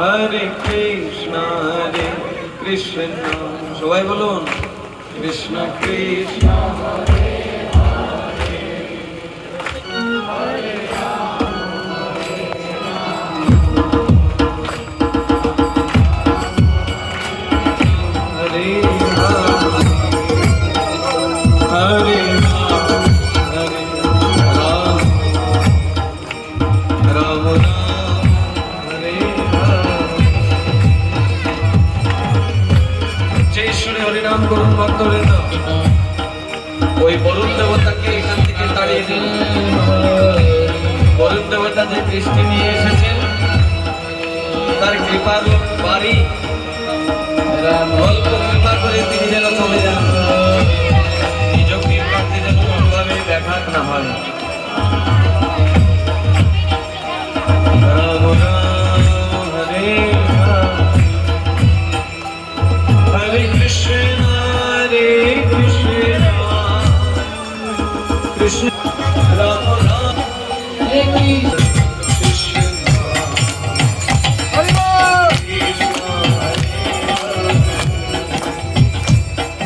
হরে কৃষ্ণ হরে কৃষ্ণ সবাই বলুন কৃষ্ণ কৃষ্ণ হরে ঈশ্বরে হরিনাম করুন ভক্তবৃন্দ। ওই বরুণ দেবতাকে এখান থেকে তাড়িয়ে দিন। বরুণ দেবতা যে বৃষ্টি নিয়ে এসেছেন, তার কৃপার বাড়ি অল্প কৃপা করে তিনি যেন চলে যান। নিজ কৃপাতে যেন কোনোভাবে ব্যাঘাত না হয়। কৃষ্ণ রাম রাম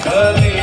Hare